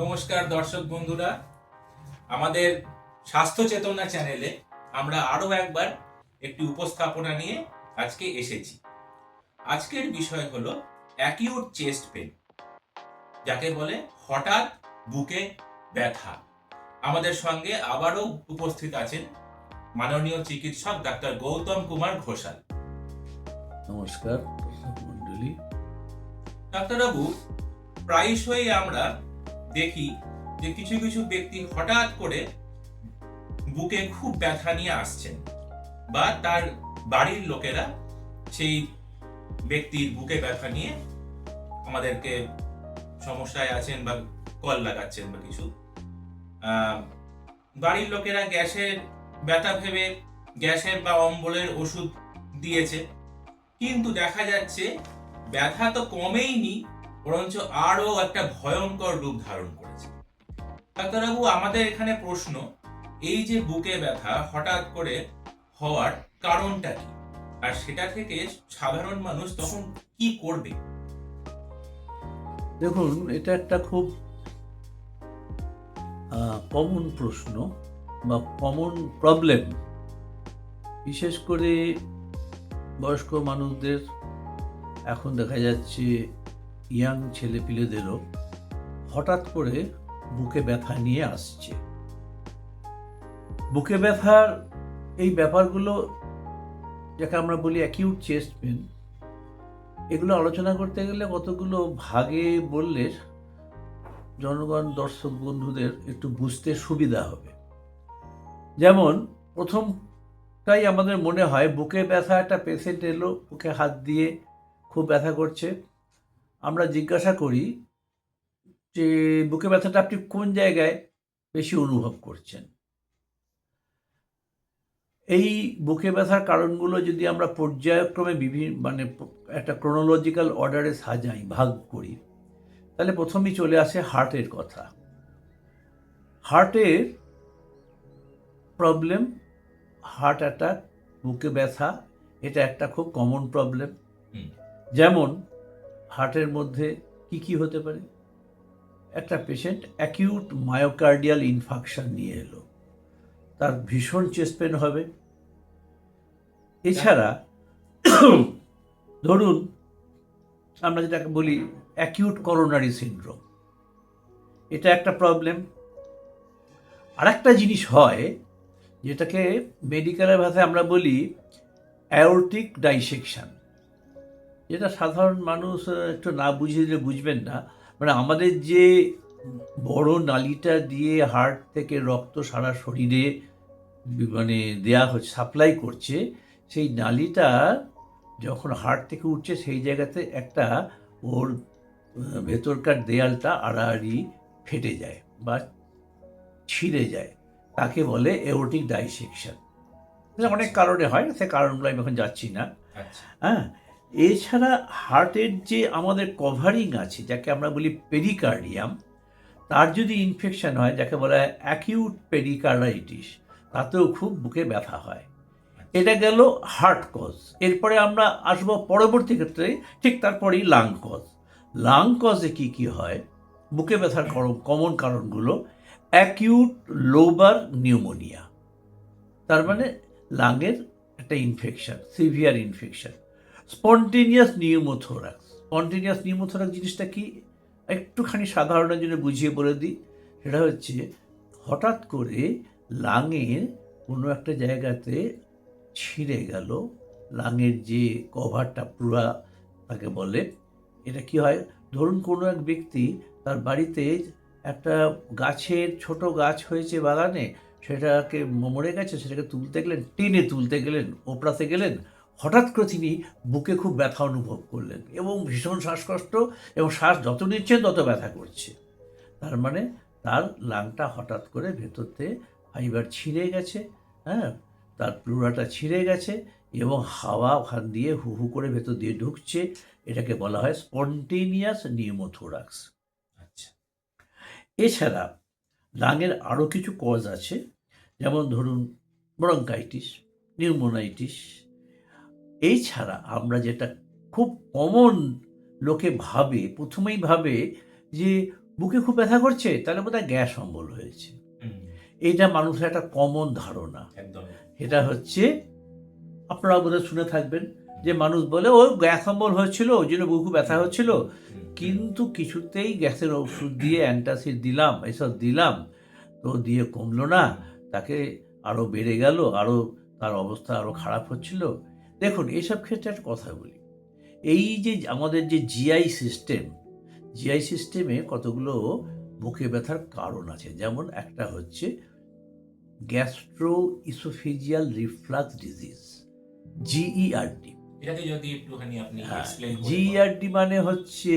নমস্কার দর্শক বন্ধুরা। আমাদের স্বাস্থ্য চেতনা চ্যানেলে আমরা আরও একবার একটি উপস্থাপনা নিয়ে আজকে এসেছি। আজকের বিষয় হলো অ্যাকিউট চেস্ট পেন যাকে বলে হঠাৎ বুকে ব্যথা। আমাদের সঙ্গে আবারও উপস্থিত আছেন মাননীয় চিকিৎসক ডাক্তার গৌতম কুমার ঘোষাল। নমস্কার ডাক্তারবাবু প্রায়শই আমরা দেখি যে কিছু কিছু ব্যক্তি হঠাৎ করে বুকে খুব ব্যথা নিয়ে আসছেন বা তার বাড়ির লোকেরা সেই ব্যক্তির বুকে ব্যথা নিয়ে আমাদেরকে সমস্যায় আছেন বা কল লাগাচ্ছেন বা কিছু। বাড়ির লোকেরা গ্যাসের ব্যথা ভেবে গ্যাসের বা অম্বলের ওষুধ দিয়েছে। কিন্তু দেখা যাচ্ছে ব্যথা তো কমেইনি বরঞ্চ আরও একটা ভয়ঙ্কর রূপ ধারণ করেছে। ডাক্তারবাবু, আমাদের এখানে প্রশ্ন, এই যে বুকে ব্যথা হঠাৎ করে হওয়ার কারণটা কি? আর সেটা থেকে সাধারণ মানুষ তখন কি করবে? দেখুন, এটা একটা খুব কমন প্রশ্ন বা কমন প্রবলেম বিশেষ করে বয়স্ক মানুষদের এখন দেখা যাচ্ছে ইয়াং ছেলেপিলেদেরও হঠাৎ করে বুকে ব্যথা নিয়ে আসছে। বুকে ব্যথার এই ব্যাপারগুলো যাকে আমরা বলি অ্যাকিউট চেস্ট পেন এগুলো আলোচনা করতে গেলে কতগুলো ভাগে বললে জনগণ, দর্শক, বন্ধুদের একটু বুঝতে সুবিধা হবে। যেমন, প্রথমটাই আমাদের মনে হয়, বুকে ব্যথা, একটা পেশেন্ট এলো, বুকে হাত দিয়ে খুব ব্যথা করছে। আমরা জিজ্ঞাসা করি যে বুকে ব্যথাটা আপনি কোন জায়গায় বেশি অনুভব করছেন? এই বুকে ব্যথার কারণগুলো যদি আমরা পর্যায়ক্রমে বিভিন্ন মানে একটা ক্রোনোলজিক্যাল অর্ডারে সাজাই ভাগ করি তাহলে প্রথমেই চলে আসে হার্টের কথা। হার্টের প্রবলেম হার্ট অ্যাটাক বুকে ব্যথা এটা একটা খুব কমন প্রবলেম যেমন হার্টের মধ্যে কি কি হতে পারে? একটা পেশেন্ট অ্যাকিউট মায়োকার্ডিয়াল ইনফাকশন নিয়ে এলো। তার ভীষণ চেস্ট পেন হবে। এছাড়া ধরুন, আমরা যেটাকে বলি অ্যাকিউট করোনারি সিন্ড্রোম এটা একটা প্রবলেম আরেকটা জিনিস হয়, যেটাকে মেডিকেলের ভাষায় আমরা বলি অ্যাওরটিক ডাইসেকশন যেটা সাধারণ মানুষ একটু না বুঝে দিলে বুঝবেন না মানে আমাদের যে বড় নালিটা দিয়ে হার্ট থেকে রক্ত সারা শরীরে মানে দেয়া হচ্ছে সাপ্লাই করছে সেই নালিটা যখন হার্ট থেকে উঠছে সেই জায়গাতে একটা ওর ভেতরকার দেয়ালটা আড়াআড়ি ফেটে যায় বা ছিঁড়ে যায়। তাকে বলে এওটিক ডাইসেকশন অনেক কারণে হয় সে কারণগুলো আমি এখন যাচ্ছি না। আচ্ছা। হ্যাঁ? এছাড়া হার্টের যে আমাদের কভারিং আছে, যাকে আমরা বলি পেরিকার্ডিয়াম তার যদি ইনফেকশন হয়, যাকে বলা হয় অ্যাকিউট পেরিকার্ডাইটিস তাতেও খুব বুকে ব্যথা হয়। এটা গেল হার্ট কজ এরপরে আমরা আসব পরবর্তী ক্ষেত্রে, ঠিক তারপরেই লাং কজ লাং কজে কি কি হয়? বুকে ব্যথার কমন কারণগুলো। অ্যাকিউট লোবার নিউমোনিয়া তার মানে লাংয়ের একটা infection severe infection spontaneous pneumothorax. Spontaneous pneumothorax জিনিসটা কি? একটুখানি সাধারণের জন্য বুঝিয়ে বলে দিই। সেটা হচ্ছে, হঠাৎ করে লাঙের কোনো একটা জায়গাতে ছিঁড়ে গেল। লাঙের যে কভারটা পুরা তাকে বলে। এটা কি হয়? ধরুন কোনো এক ব্যক্তি তার বাড়িতে একটা গাছের ছোট গাছ হয়েছে বাগানে, সেটাকে মরে গেছে, সেটাকে তুলতে গেলেন, টেনে তুলতে গেলেন, ওপড়াতে গেলেন হঠাৎ করে তিনি বুকে খুব ব্যথা অনুভব করলেন এবং ভীষণ শ্বাসকষ্ট এবং শ্বাস যত নিচ্ছেন তত ব্যথা করছে। তার মানে তার লাংটা হঠাৎ করে ভেতরতে ফাইবার ছিঁড়ে গেছে হ্যাঁ? তার প্লুরাটা ছিঁড়ে গেছে এবং হাওয়া ওখান দিয়ে হু হু করে ভেতর দিয়ে ঢুকছে এটাকে বলা হয় স্পন্টেনিয়াস নিউমোথোরাক্স। আচ্ছা। এছাড়া লাঙের আরও কিছু কজ আছে যেমন ধরুন ব্রঙ্কাইটিস নিউমোনাইটিস এই ছাড়া আমরা যেটা খুব কমন লোকে ভাবে প্রথমেই ভাবে যে বুকে খুব ব্যথা করছে তাহলে বোধহয় গ্যাস অম্বল হয়েছে। এটা মানুষের একটা কমন ধারণা। এটা হচ্ছে আপনারা বোধহয় শুনে থাকবেন যে মানুষ বলে ও গ্যাস অম্বল হয়েছিল ওই জন্য বুকু ব্যথা হচ্ছিল। কিন্তু কিছুতেই গ্যাসের ওষুধ দিয়ে অ্যান্টাসিড দিলাম এসব দিলাম তো দিয়ে কমলো না। তাকে আরও বেড়ে গেল আরও তার অবস্থা আরও খারাপ হচ্ছিল। দেখুন এইসব ক্ষেত্রে একটা কথা বলি। এই যে আমাদের যে জিআই সিস্টেম জিআই সিস্টেমে কতগুলো বুকে ব্যথার কারণ আছে। যেমন একটা হচ্ছে gastro oesophageal reflux disease GERD এটাকে যদি একটুখানি আপনি হ্যাঁ এক্সপ্লেইন জিইআরডি মানে হচ্ছে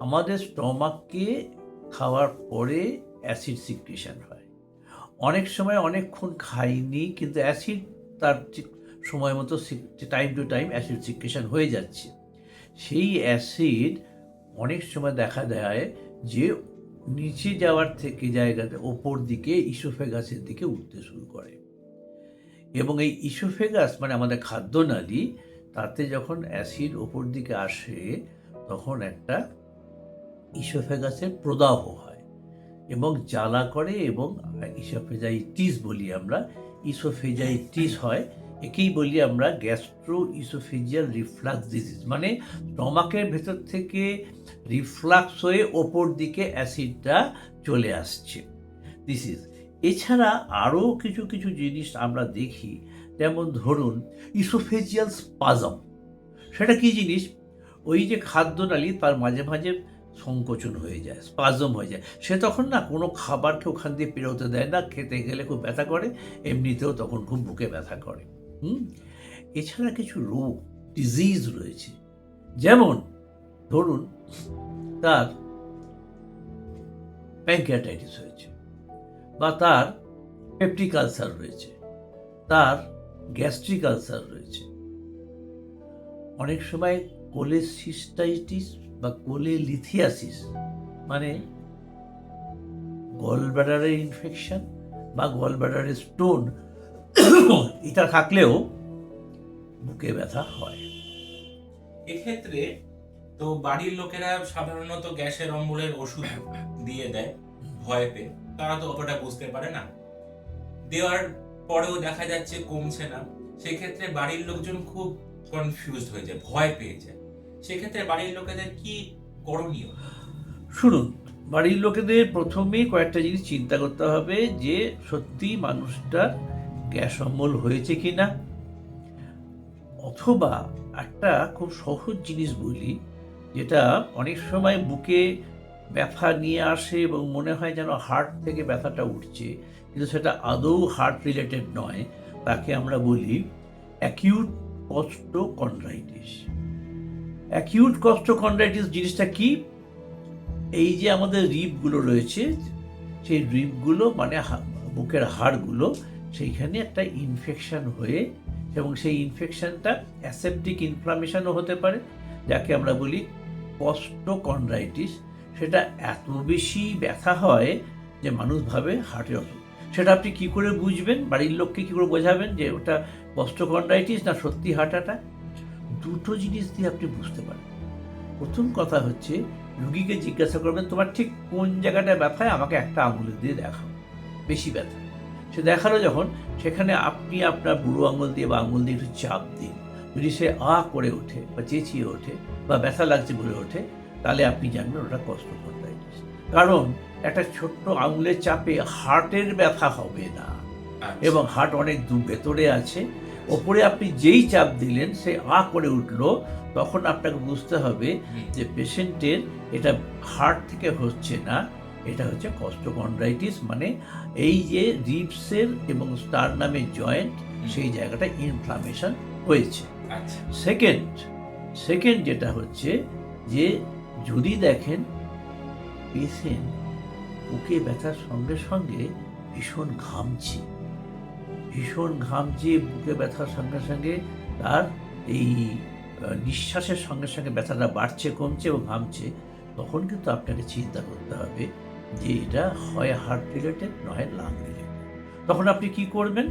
আমাদের স্টমাককে খাওয়ার পরে অ্যাসিড সিক্রেশন হয়। অনেক সময় অনেকক্ষণ খাইনি কিন্তু অ্যাসিড তার সময় মতো time to time acid secretion হয়ে যাচ্ছে। সেই অ্যাসিড অনেক সময় দেখা দেয় যে নিচে যাওয়ার থেকে জায়গাতে ওপর দিকে ইসোফেগাসের দিকে উঠতে শুরু করে। এবং এই ইসোফেগাস মানে আমাদের খাদ্যনালী, তাতে যখন অ্যাসিড ওপর দিকে আসে, তখন একটা ইসোফেগাসের প্রদাহ হয়। এবং জ্বালা করে এবং ইসোফেজাইটিস বলি আমরা ইসোফেজাইটিস হয়। একেই বলি আমরা গ্যাস্ট্রো ইসোফেজিয়াল রিফ্লাক্স ডিজিজ মানে স্টমাকের ভেতর থেকে রিফ্লাক্স হয়ে ওপর দিকে অ্যাসিডটা চলে আসছে। দিস ইজ এছাড়া আরও কিছু কিছু জিনিস আমরা দেখি, যেমন ধরুন ইসোফেজিয়াল স্পাজম সেটা কি জিনিস? ওই যে খাদ্যনালী তার মাঝে মাঝে সংকোচন হয়ে যায় স্পাজম হয়ে যায়। সে তখন না কোনো খাবারকে ওখান দিয়ে পেরোতে দেয় না, খেতে গেলে খুব ব্যথা করে, এমনিতেও তখন খুব বুকে ব্যথা করে। হুম? এছাড়া কিছু রোগ ডিজিজ রয়েছে। যেমন, ধরুন, তার প্যাঙ্কিয়াটাইটিস হয়েছে বা তার পেপটিক আলসার রয়েছে, তার গ্যাস্ট্রিক আলসার রয়েছে। অনেক সময় কোলেসিস্টাইটিস বা কোলেলিথিয়াসিস মানে গলব্লাডারের ইনফেকশন বা গলব্লাডারের স্টোন এটা থাকলেও বুকে ব্যথা হয়। এক্ষেত্রে তো বাড়ির লোকেরা সাধারণত গ্যাসের অম্বলের ওষুধ দিয়ে দেয় ভয় পেয়ে। তারা তো অতটা বুঝতে পারে না। দেওয়ার পরেও দেখা যাচ্ছে কমছে না। সেক্ষেত্রে বাড়ির লোকজন খুব কনফিউজড হয়ে যায় ভয় পেয়ে যায়। সেক্ষেত্রে বাড়ির লোকেদের কি করণীয়? শুনুন বাড়ির লোকেদের প্রথমেই কয়েকটা জিনিস চিন্তা করতে হবে যে সত্যি মানুষটার গ্যাস অম্বল হয়েছে কি না অথবা একটা খুব সহজ জিনিস বলি, যেটা অনেক সময় বুকে ব্যথা নিয়ে আসে এবং মনে হয় যেন হার্ট থেকে ব্যথাটা উঠছে, কিন্তু সেটা আদৌ হার্ট রিলেটেড নয়, তাকে আমরা বলি অ্যাকিউট কস্টোকন্ড্রাইটিস। অ্যাকিউট কস্টোকন্ড্রাইটিস জিনিসটা কি? এই যে আমাদের রিপগুলো রয়েছে, সেই রিপগুলো মানে বুকের হাড়গুলো সেইখানে একটা ইনফেকশন হয়ে এবং সেই ইনফেকশনটা অ্যাসেপ্টিক ইনফ্লামেশনও হতে পারে, যাকে আমরা বলি কস্টোকন্ড্রাইটিস সেটা এত বেশি ব্যথা হয় যে মানুষ ভাবে হার্টের অসুখ। সেটা আপনি কি করে বুঝবেন? বাড়ির লোককে কী করে বোঝাবেন যে ওটা কস্টোকন্ড্রাইটিস না সত্যি হার্ট অ্যাটাক দুটো জিনিস দিয়ে আপনি বুঝতে পারেন। প্রথম কথা হচ্ছে, রুগীকে জিজ্ঞাসা করবেন, তোমার ঠিক কোন জায়গাটায় ব্যথায় আমাকে একটা আঙুল দিয়ে দেখাও। বেশি ব্যথা। সে দেখাল যখন সেখানে আপনি আপনার বুড়ো আঙুল দিয়ে বা আঙুল দিয়ে একটু চাপ দিন। যদি সে আ করে ওঠে বা চেঁচিয়ে ওঠে বা ব্যথা লাগছে বলে ওঠে তাহলে আপনি জানবেন ওটা কস্টোকন্ড্রাইটিস কারণ একটা ছোট্ট আঙুলের চাপে হার্টের ব্যথা হবে না। আচ্ছা, এবং হার্ট অনেক দূর ভেতরে আছে। ওপরে আপনি যেই চাপ দিলেন সে আ করে উঠল তখন আপনাকে বুঝতে হবে যে পেশেন্টের এটা হার্ট থেকে হচ্ছে না। এটা হচ্ছে কস্টোকন্ড্রাইটিস মানে এই যে রিবসের এবং স্টার নামে জয়েন্ট সেই জায়গাটা ইনফ্লামেশন হয়েছে। আচ্ছা। সেকেন্ড সেকেন্ড যেটা হচ্ছে যে যদি দেখেন পেশেন্ট বুকে ব্যথার সঙ্গে সঙ্গে ভীষণ ঘামছে। ভীষণ ঘামছে বুকে ব্যথার সঙ্গে সঙ্গে তার এই নিঃশ্বাসের সঙ্গে সঙ্গে ব্যথাটা বাড়ছে কমছে এবং ঘামছে তখন কিন্তু আপনাকে চিন্তা করতে হবে যে এটা হয় হার্ট রিলেটেড নয় লাং রিলেটেড তখন আপনি কি করবেন?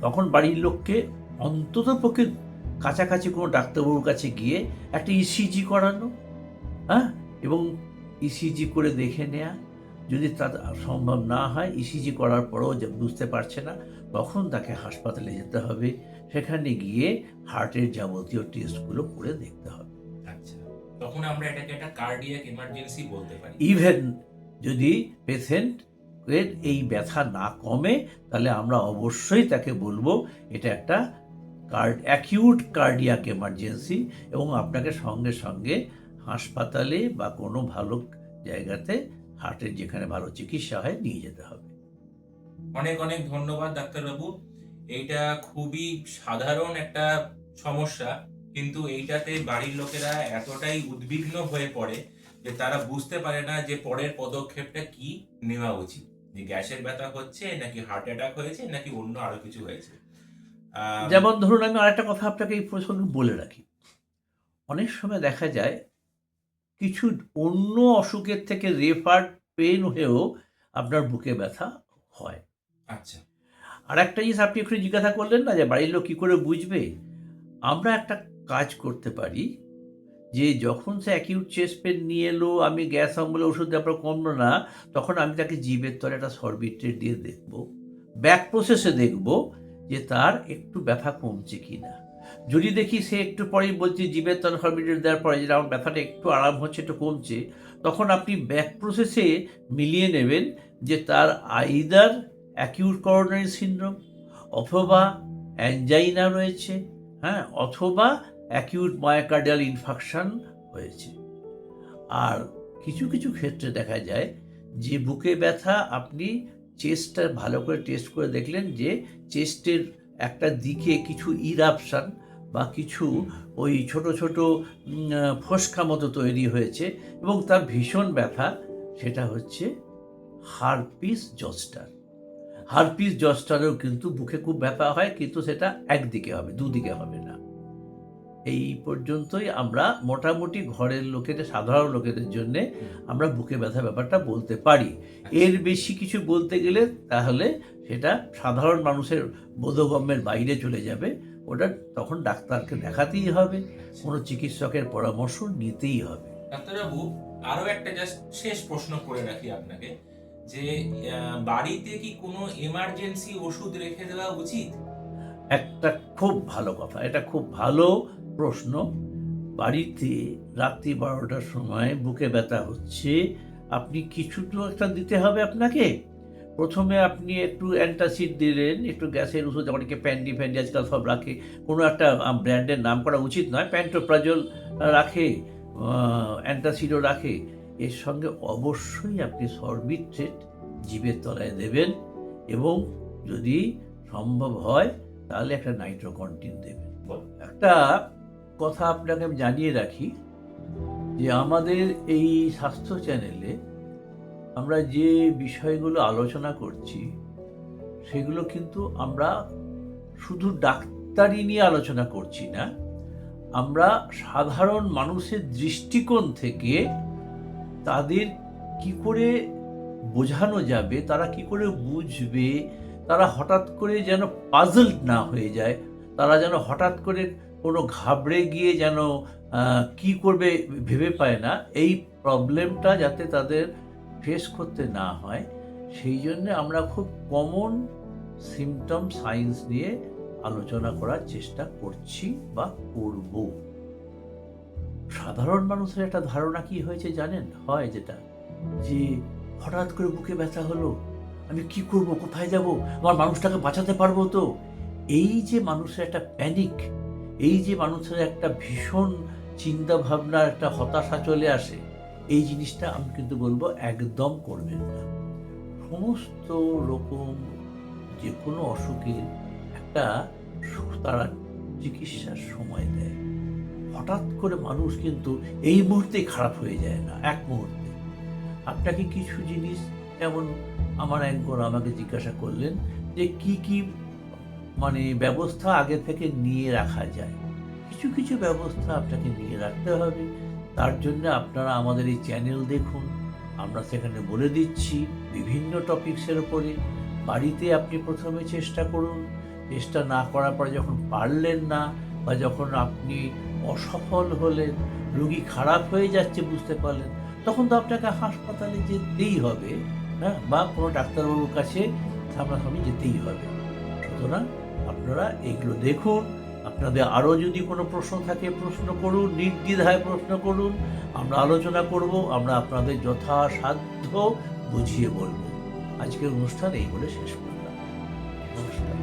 তখন বাড়ির লোককে অন্তত পক্ষে কাছাকাছি কোনো ডাক্তারবাবুর কাছে গিয়ে একটা ইসিজি করানো হ্যাঁ? এবং ইসিজি করে দেখে নেয়া। যদি তা সম্ভব না হয় ইসিজি করার পরেও যে বুঝতে পারছে না, তখন তাকে হাসপাতালে যেতে হবে। সেখানে গিয়ে হার্টের যাবতীয় টেস্টগুলো করে দেখতে হবে। তখন আমরা এটাকে একটা কার্ডিয়াক ইমার্জেন্সি বলতে পারি। ইভেন যদি পেশেন্টের এই ব্যথা না কমে তাহলে আমরা অবশ্যই তাকে বলব এটা একটা কার্ড অ্যাকিউট কার্ডিয়াক এমার্জেন্সি এবং আপনাকে সঙ্গে সঙ্গে হাসপাতালে বা কোনো ভালো জায়গাতে হার্টের যেখানে ভালো চিকিৎসা হয় নিয়ে যেতে হবে। অনেক অনেক ধন্যবাদ ডাক্তারবাবু। এইটা খুবই সাধারণ একটা সমস্যা। কিন্তু এইটাতে বাড়ির লোকেরা এতটাই উদ্বিগ্ন হয়ে পড়ে যে তারা বুঝতে পারে না যে পরের পদক্ষেপটা কি নেওয়া উচিত। যে গ্যাসের ব্যথা হচ্ছে নাকি হার্ট অ্যাটাক হয়েছে নাকি অন্য আরও কিছু হয়েছে। যেমন ধরুন আমি আরেকটা কথা আপনাকে এই প্রসঙ্গে বলে রাখি। অনেক সময় দেখা যায় কিছু অন্য অসুখের থেকে রেফার্ড পেন হয়েও আপনার বুকে ব্যথা হয়। আচ্ছা। আর একটা জিনিস আপনি একটু জিজ্ঞাসা করলেন না যে বাড়ির লোক কী করে বুঝবে? আমরা একটা কাজ করতে পারি, যে যখন সে অ্যাকিউট চেস্ট পেন নিয়ে এলো, আমি গ্যাস আমলে ওষুধ দেওয়ার কমলো না, তখন আমি তাকে জীবের তলে একটা সরবিট্রেট দিয়ে দেখব ব্যাক প্রসেসে দেখব যে তার একটু ব্যথা কমছে কি না যদি দেখি সে একটু পরেই বলছে জীবের তলে সরবিট্রেট দেওয়ার পরে যে আমার ব্যথাটা একটু আরাম হচ্ছে, একটু কমছে, তখন আপনি ব্যাক প্রসেসে মিলিয়ে নেবেন যে তার আইদার অ্যাকিউট করোনারি সিনড্রোম অথবা অ্যাঞ্জাইনা রয়েছে হ্যাঁ অথবা অ্যাকিউট মায়োকার্ডিয়াল ইনফাকশন হয়েছে। আর কিছু কিছু ক্ষেত্রে দেখা যায় যে বুকে ব্যথা আপনি চেস্টটা ভালো করে টেস্ট করে দেখলেন যে চেস্টের একটা দিকে কিছু ইরাপশান বা কিছু ওই ছোট ছোট ফোসকা মতো তৈরি হয়েছে এবং তার ভীষণ ব্যথা, সেটা হচ্ছে হারপিস জস্টার। হারপিস জস্টারেও কিন্তু বুকে খুব ব্যথা হয়, কিন্তু সেটা একদিকে হবে, দুদিকে হবে না। এই পর্যন্তই আমরা মোটামুটি ঘরের লোকেদের সাধারণ লোকেদের জন্য আমরা বুকে ব্যথা ব্যাপারটা বলতে পারি। এর বেশি কিছু বলতে গেলে তাহলে সেটা সাধারণ মানুষের বোধগম্যের বাইরে চলে যাবে। ওটা তখন ডাক্তারকে দেখাতেই হবে কোনো চিকিৎসকের পরামর্শ নিতেই হবে। ডাক্তারবাবু আরও একটা জাস্ট শেষ প্রশ্ন করে রাখি আপনাকে যে বাড়িতে কি কোনো এমার্জেন্সি ওষুধ রেখে দেওয়া উচিত? একটা খুব ভালো কথা এটা খুব ভালো প্রশ্ন, বাড়িতে রাত্রি বারোটার সময় বুকে ব্যথা হচ্ছে, আপনি কিছু তো একটা দিতে হবে আপনাকে? প্রথমে আপনি একটু অ্যান্টাসিড দিলেন, একটু গ্যাসের ওষুধ অনেকে প্যান্ডি ফ্যান্ডি আজকাল সব রাখে, কোনো একটা ব্র্যান্ডের নাম করা উচিত নয়, প্যান্টোপ্রাজল রাখে অ্যান্টাসিডও রাখে। এর সঙ্গে অবশ্যই আপনি সরবিট্রেট জীবের তলায় দেবেন এবং যদি সম্ভব হয় তাহলে একটা নাইট্রোকন্টিন দেবেন। একটা কথা আপনাকে আমি জানিয়ে রাখি যে আমাদের এই স্বাস্থ্য চ্যানেলে আমরা যে বিষয়গুলো আলোচনা করছি, সেগুলো কিন্তু আমরা শুধু ডাক্তারি নিয়ে আলোচনা করছি না, আমরা সাধারণ মানুষের দৃষ্টিকোণ থেকে তাদের কি করে বোঝানো যাবে, তারা কি করে বুঝবে, তারা হঠাৎ করে যেন পাজল না হয়ে যায়, তারা যেন হঠাৎ করে কোনো ঘাবড়ে গিয়ে যেন কি করবে ভেবে পায় না। এই প্রবলেমটা যাতে তাদের ফেস করতে না হয়, সেই জন্য আমরা খুব কমন সিমটম সায়েন্স নিয়ে আলোচনা করার চেষ্টা করছি বা করব। সাধারণ মানুষের একটা ধারণা কি হয়েছে জানেন? হয় যেটা, যে হঠাৎ করে বুকে ব্যথা হলো, আমি কি করব, কোথায় যাব, আমার মানুষটাকে বাঁচাতে পারব তো? এই যে মানুষের একটা প্যানিক এই যে মানুষের একটা ভীষণ চিন্তা ভাবনার একটা হতাশা চলে আসে, এই জিনিসটা আমি কিন্তু বলব একদম করবেন না। সমস্ত রকম যে কোনো অসুখের একটা তারা চিকিৎসার সময় দেয়। হঠাৎ করে মানুষ কিন্তু এই মুহূর্তে খারাপ হয়ে যায় না, এক মুহূর্তে। আপনাকে কিছু জিনিস, যেমন আমার একজন আমাকে জিজ্ঞাসা করলেন যে কি কি মানে ব্যবস্থা আগে থেকে নিয়ে রাখা যায়। কিছু কিছু ব্যবস্থা আপনাকে নিয়ে রাখতে হবে। তার জন্য আপনারা আমাদের এই চ্যানেল দেখুন। আমরা সেখানে বলে দিচ্ছি বিভিন্ন টপিকসের উপরে। বাড়িতে আপনি প্রথমে চেষ্টা করুন। চেষ্টা না করার পরে যখন পারলেন না বা যখন আপনি অসফল হলেন, রুগী খারাপ হয়ে যাচ্ছে বুঝতে পারলেন, তখন তো আপনাকে হাসপাতালে যেতেই হবে হ্যাঁ? বা কোনো ডাক্তারবাবুর কাছে সামনাসামনি যেতেই হবে। সুতরাং আপনারা এগুলো দেখুন। আপনাদের আরও যদি কোনো প্রশ্ন থাকে, প্রশ্ন করুন, নির্দ্বিধায় প্রশ্ন করুন। আমরা আলোচনা করব, আমরা আপনাদের যথাসাধ্য বুঝিয়ে বলব। আজকের অনুষ্ঠান এই বলে শেষ করলাম। নমস্কার।